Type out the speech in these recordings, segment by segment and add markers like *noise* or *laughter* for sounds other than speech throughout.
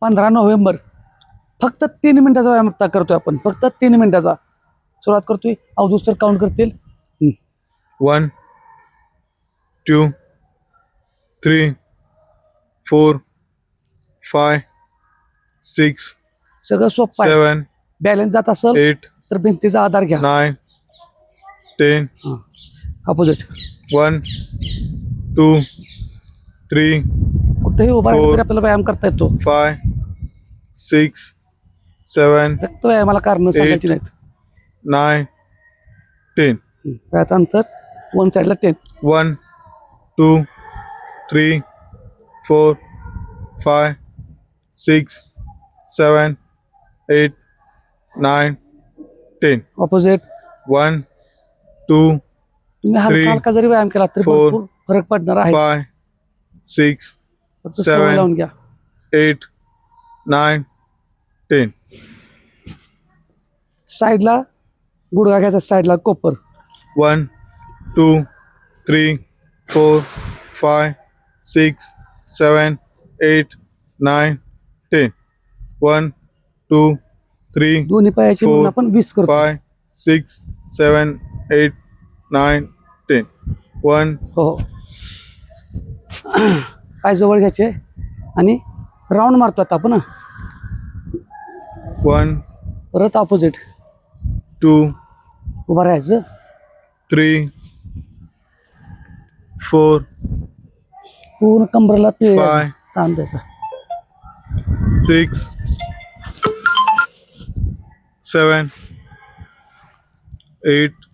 पंधरा नोव्हेंबर. फक्त तीन मिनिटाचा व्यायाम आता करतोय आपण. फक्त तीन मिनिटाचा. सुरुवात करतोय. अवधूत सर काउंट करतील. one, two, three, four, five, six, सगळं सोपं seven, बॅलन्स जात असेल eight, तर भिंतीचा आधार घ्या. nine, ten, opposite one, two, three, कुठेही उभा राहिला Four. तरी आपल्याला व्यायाम करता येतो. five, सिक्स सेवन मला कारण सांगायची नाहीत. Nine ten. त्यात अंतर वन साईडला ten. One two three four five six seven eight nine ten. Opposite one two तुम्ही हा हलका जरी व्यायाम केला तरी फरक पडणार आहे. फाय सिक्स सेवन लावून घ्या. एट नाईन टेन साईडला गुडगा घ्यायचा साईडला कोपर. One two three four five six seven eight nine ten one two three दोन्ही पायाचे आपण वीस करतो. Five six seven eight nine ten one हो. पाय जवळ घ्यायचे आणि राऊंड मारतो आता आपण one, परत ऑपोजिट two, उभा राहायचं. three, four, पूर्ण कंबरला ते Five. ताण द्यायचा. six, seven, eight,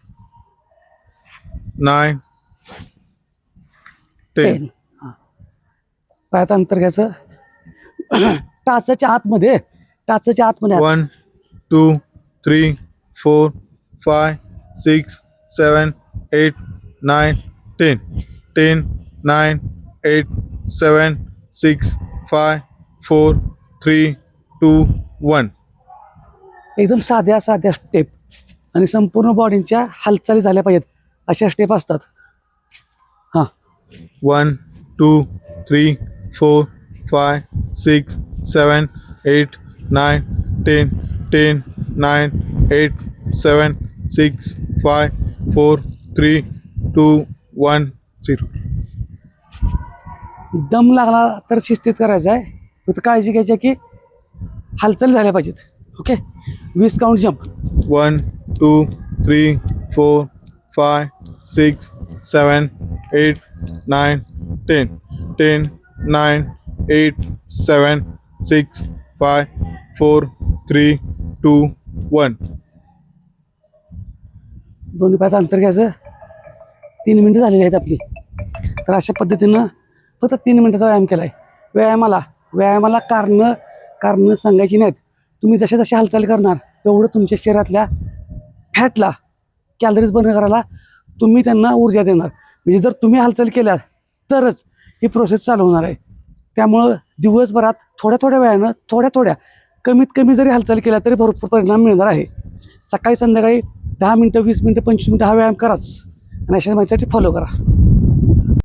nine, ten. Ten. पायात अंतर घ्यायचं. *coughs* टाचाच्या आतमध्ये टाचाच्या आतमध्ये one two three four five six seven eight nine ten. Ten nine eight seven six five four three two one. एकदम साध्या साध्या स्टेप आणि संपूर्ण बॉडींच्या हालचाली झाल्या पाहिजेत. अशा स्टेप असतात. हां. One two three four five six seven eight nine ten ten nine eight seven six five four three two one zero दम लागला तर शिस्तीत करायचा आहे. तर काळजी घ्यायची आहे की हालचाल झाल्या पाहिजेत. ओके विस्काउंट job one two three four five six seven eight nine ten ten nine eight seven six five four three two one. दोन्ही पायात अंतर घ्यायचं. तीन मिनटं झालेली आहेत आपली. तर अशा पद्धतीनं फक्त तीन मिनटाचा व्यायाम केला आहे व्यायामाला व्यायामाला कारणं कारणं सांगायची नाहीत. तुम्ही जशा जसे हालचाल करणार तेवढं तुमच्या शरीरातल्या फॅटला कॅलरीज बर्न करायला तुम्ही त्यांना ऊर्जा देणार. म्हणजे जर तुम्ही हालचाल केल्या तरच ही प्रोसेस चालू होणार आहे. त्यामुळं दिवसभरात थोड्या थोड्या वेळानं थोड्या थोड्या कमीत कमी जरी हालचाल केल्या तरी भरपूर परिणाम मिळणार आहे. सकाळी संध्याकाळी दहा मिनटं वीस मिनटं पंचवीस मिनटं हा व्यायाम कराच आणि अशा माझ्यासाठी फॉलो करा.